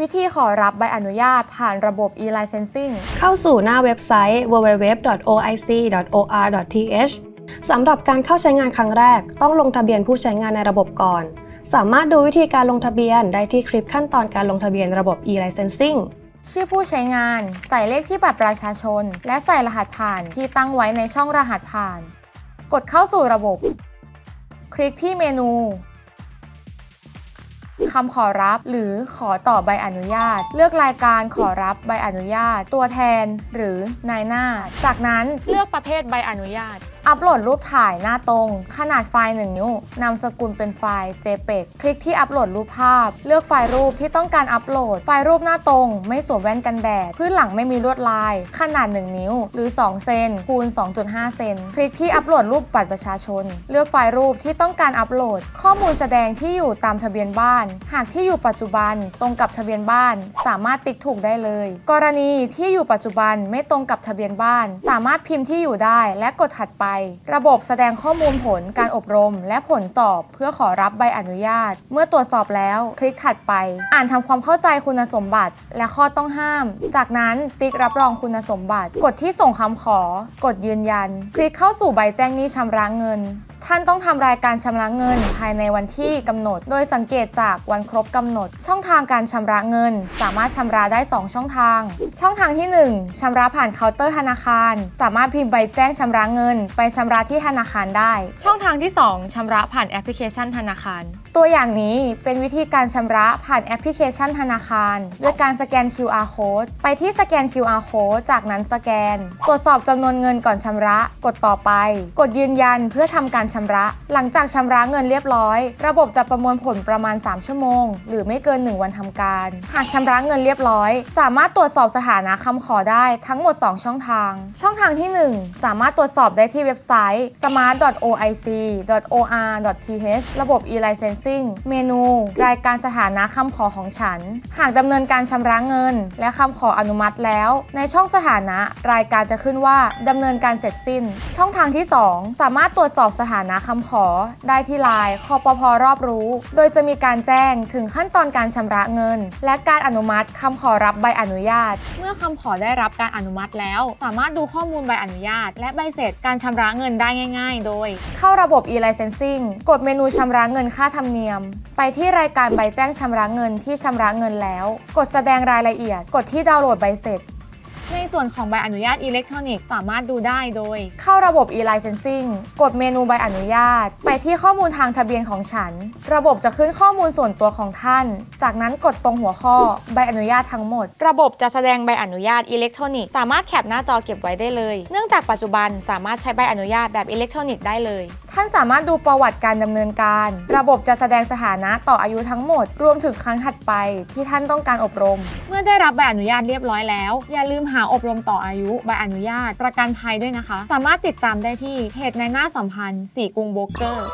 วิธีขอรับใบอนุญาตผ่านระบบ e-licensing เข้าสู่หน้าเว็บไซต์ www.oic.or.th สำหรับการเข้าใช้งานครั้งแรก ต้องลงทะเบียนผู้ใช้งานในระบบก่อน สามารถดูวิธีการลงทะเบียนได้ที่คลิปขั้นตอนการลงทะเบียนระบบ e-licensing ชื่อผู้ใช้งาน ใส่เลขที่บัตรประชาชน และใส่รหัสผ่านที่ตั้งไว้ในช่องรหัสผ่าน กดเข้าสู่ระบบ คลิกที่เมนู คำขอรับ หรือขอต่อใบอนุญาต เลือกรายการขอรับใบอนุญาต ตัวแทน หรือนายหน้า จากนั้นเลือกประเภทใบอนุญาต อัปโหลดรูปถ่ายหน้าตรง ขนาดไฟล์ 1 นิ้วนามสกุลเป็นไฟล์ JPEG คลิกที่อัปโหลดรูปภาพ เลือกไฟล์รูปที่ต้องการอัปโหลด ไฟล์รูปหน้าตรง ไม่สวมแว่นกันแดด พื้นหลังไม่มีลวดลาย ขนาด 1 นิ้ว หรือ 2 เซนคูณ 2.5 เซนคลิกที่อัปโหลดรูปบัตรประชาชน เลือกไฟล์รูปที่ต้องการอัปโหลด ข้อมูลแสดงที่อยู่ตามทะเบียนบ้าน หากที่อยู่ปัจจุบันตรงกับทะเบียนบ้าน สามารถติ๊กถูกได้เลย กรณีที่อยู่ปัจจุบันไม่ตรงกับทะเบียนบ้าน สามารถพิมพ์ที่อยู่ได้และกดถัดไประบบแสดงข้อมูลผลการอบรม และผลสอบเพื่อขอรับใบอนุญาต เมื่อตรวจสอบแล้วคลิกถัดไป อ่านทำความเข้าใจคุณสมบัติ และข้อต้องห้าม จากนั้นติ๊กรับรองคุณสมบัติ กดที่ส่งคำขอ กดยืนยัน คลิกเข้าสู่ใบแจ้งหนี้ชำระเงิน ท่านต้องทำรายการชำระเงินภายในวันที่กำหนด โดยสังเกตจากวันครบกำหนด ช่องทางการชำระเงิน สามารถชำระได้ 2 ช่องทาง ช่องทางที่ 1ชำระผ่านเคาน์เตอร์ธนาคาร สามารถพิมพ์ใบแจ้งชำระเงิน ไปชำระที่ธนาคารได้ ช่องทางที่ 2ชำระผ่านแอปพลิเคชันธนาคาร ตัวอย่างนี้เป็นวิธีการชำระผ่านแอปพลิเคชันธนาคารด้วยการสแกน QR code ไปที่สแกน QR code จากนั้นสแกน ตรวจสอบจำนวนเงินก่อนชำระ กดต่อไป กดยืนยันเพื่อทำการชำระ หลังจากชำระเงินเรียบร้อย ระบบจะประมวลผลประมาณ 3 ชั่วโมง หรือไม่เกิน 1 วันทำการ หากชำระเงินเรียบร้อย สามารถตรวจสอบสถานะคำขอได้ทั้งหมด 2 ช่องทาง ช่องทางที่ 1 สามารถตรวจสอบได้ที่เว็บไซต์ smart.oic.or.th ระบบ e-licensing เมนู รายการสถานะคำขอของฉัน หากดำเนินการชำระเงิน และคำขออนุมัติแล้ว ในช่องสถานะ รายการจะขึ้นว่าดำเนินการเสร็จสิ้น ช่องทางที่ 2 สามารถตรวจสอบสถานะ คำขอได้ที่ไลน์คอปพรอบรู้ โดยจะมีการแจ้งถึงขั้นตอนการชำระเงิน และการอนุมัติคำขอรับใบอนุญาต เมื่อคำขอได้รับการอนุมัติแล้ว สามารถดูข้อมูลใบอนุญาต และใบเสร็จการชำระเงินได้ง่าย ๆ โดย เข้าระบบ e-licensing กดเมนูชำระเงินค่าธรรมเนียม ไปที่รายการใบแจ้งชำระเงินที่ชำระเงินแล้ว กดแสดงรายละเอียด กดที่ดาวน์โหลดใบเสร็จ ในส่วนของใบอนุญาตอิเล็กทรอนิกส์สามารถดูได้โดย เข้าระบบ e-licensing กดเมนูใบอนุญาต ไปที่ข้อมูลทางทะเบียนของฉัน ระบบจะขึ้นข้อมูลส่วนตัวของท่าน จากนั้นกดตรงหัวข้อใบอนุญาตทั้งหมด ระบบจะแสดงใบอนุญาตอิเล็กทรอนิกส์สามารถแคปหน้าจอเก็บไว้ได้เลย เนื่องจากปัจจุบันสามารถใช้ใบอนุญาตแบบอิเล็กทรอนิกส์ได้เลย ท่านสามารถดูประวัติการดำเนินการ ระบบจะแสดงสถานะต่ออายุทั้งหมด รวมถึงครั้งถัดไป ที่ท่านต้องการอบรม เมื่อได้รับใบอนุญาตเรียบร้อยแล้ว อย่าลืมหาอบรมต่ออายุใบอนุญาต ประกันภัยด้วยนะคะ สามารถติดตามได้ที่เพจในหน้าสัมพันธ์สีกรุงโบรกเกอร์